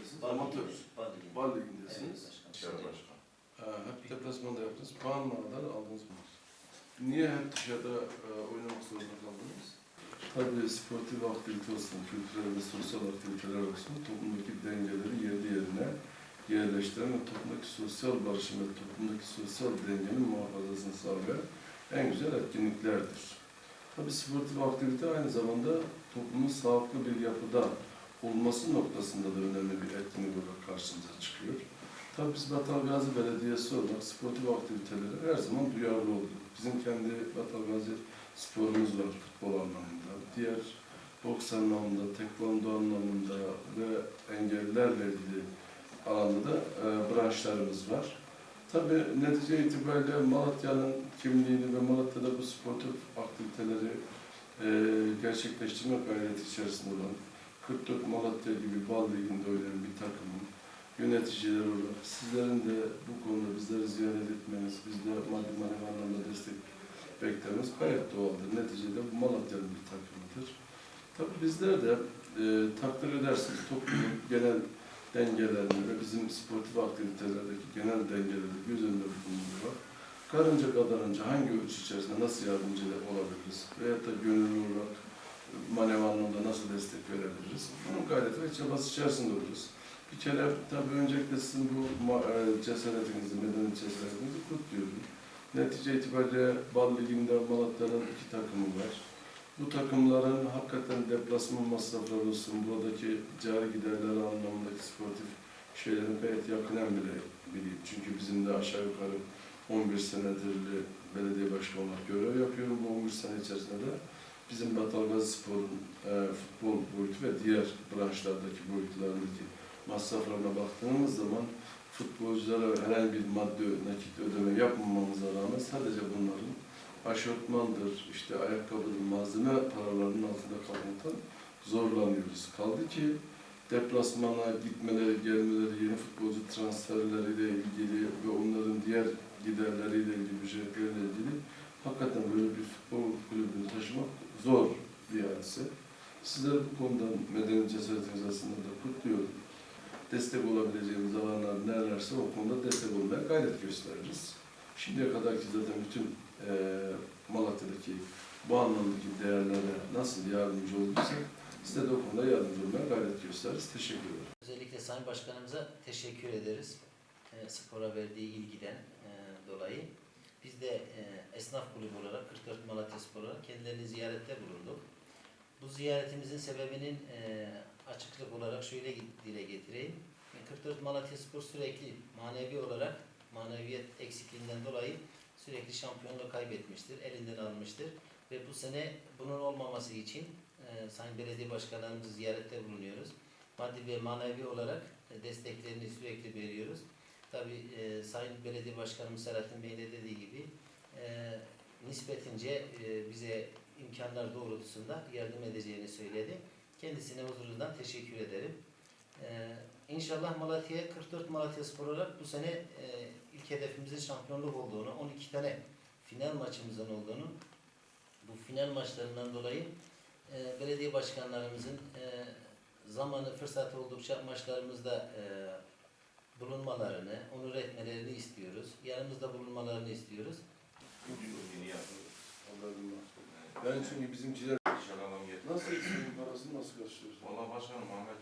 ligindesiniz. Bal Amatör. liginde, Bal liginde. Bal Evet ligindesiniz. başkanım. Ha, hep deplasmanda yaptınız. Puan kadar aldınız mı? Niye hep dışarıda e, oynamak zorunda kaldınız? Tabii sportif aktivite olsun, kültürel ve sosyal aktiviteler olsun, toplumdaki dengeleri yerli yerine yerleştiren ve toplumdaki sosyal barışın ve toplumdaki sosyal dengenin muhafazasını sağlayan en güzel etkinliklerdir. Tabii sportif aktivite aynı zamanda toplumun sağlıklı bir yapıda olması noktasında da önemli bir etkinlik olarak karşımıza çıkıyor. Tabii biz Batal Gazi Belediyesi olarak sportif aktivitelere her zaman duyarlı olduk. Bizim kendi Batal Gazi sporumuz var futbol anlamında. Diğer boks anlamında, tekvando anlamında ve engellilerle ilgili alanda da e, branşlarımız var. Tabii netice itibariyle Malatya'nın kimliğini ve Malatya'da bu sportif aktiviteleri e, gerçekleştirme gayreti içerisinde olan 44 Malatya gibi liginde oynayan bir takımın yöneticiler olarak sizlerin de bu konuda bizleri ziyaret etmeniz, bizde maddi manevi anlamda destek beklememiz gayet doğaldır. Neticede bu Malatya'nın bir takımıdır. Tabii bizler de e, takdir edersiniz toplumun genel dengelerini ve bizim sportif aktivitelerdeki genel dengeleri göz önünde bulundurarak karınca kadarınca hangi ölçü içerisinde nasıl yardımcı olabiliriz veyahut da gönüllü olarak manevi anlamda nasıl destek verebiliriz? Bunun gayreti ve çabası içerisinde oluruz. Bir kere tabii öncelikle sizin bu e, cesaretinizi, medeni cesaretinizi kutluyorum. Netice itibariyle Bal Ligi'nde Malatya'nın iki takımı var. Bu takımların hakikaten deplasman masrafları olsun, buradaki cari giderleri anlamındaki sportif şeylerin gayet yakından bile bileyim. Çünkü bizim de aşağı yukarı 11 senedir belediye başkanı olarak görev yapıyorum. Bu 11 sene içerisinde de bizim Batalgazi Spor'un e, futbol boyutu ve diğer branşlardaki boyutlarındaki masraflarına baktığımız zaman futbolculara herhangi bir maddi nakit ödeme yapmamamıza rağmen sadece bunların aşortmandır, işte ayakkabıdır, malzeme paralarının altında kalmaktan zorlanıyoruz. Kaldı ki deplasmana gitmeleri, gelmeleri, yeni futbolcu transferleriyle ilgili ve onların diğer giderleriyle ilgili, ücretleriyle ilgili hakikaten böyle bir futbol kulübünü taşımak zor bir hadise. Sizleri bu konuda medeni cesaretiniz aslında da kutluyorum. Destek olabileceğimiz alanlar nelerse o konuda destek olmaya gayret gösteririz. Şimdiye kadar ki zaten bütün eee Malatya'daki bu anlamdaki değerlere nasıl yardımcı olduysak size de o konuda yardımcı olmaya gayret gösteririz. Teşekkür ederim. Özellikle Sayın Başkanımıza teşekkür ederiz. E, spora verdiği ilgiden e, dolayı. Biz de e, esnaf kulübü olarak 44 Malatya Spor olarak kendilerini ziyarette bulunduk. Bu ziyaretimizin sebebinin e, açıklık olarak şöyle dile getireyim. E, 44 Malatya Spor sürekli manevi olarak maneviyet eksikliğinden dolayı sürekli şampiyonluğu kaybetmiştir, elinden almıştır. Ve bu sene bunun olmaması için e, Sayın Belediye Başkanlarımızı ziyarette bulunuyoruz maddi ve manevi olarak e, desteklerini sürekli veriyoruz. Tabi e, Sayın Belediye Başkanımız Selahattin Bey'in de dediği gibi e, nispetince e, bize imkanlar doğrultusunda yardım edeceğini söyledi. Kendisine huzurundan teşekkür ederim. E, İnşallah Malatya 44 Malatya Spor olarak bu sene e, ilk hedefimizin şampiyonluk olduğunu, 12 tane final maçımızın olduğunu, bu final maçlarından dolayı e, belediye başkanlarımızın e, zamanı fırsat oldukça maçlarımızda e, bulunmalarını, onur etmelerini istiyoruz. Yanımızda bulunmalarını istiyoruz. Çünkü bizimkiler nasıl işin parasını nasıl karşılıyorsun? Valla başkanım Ahmet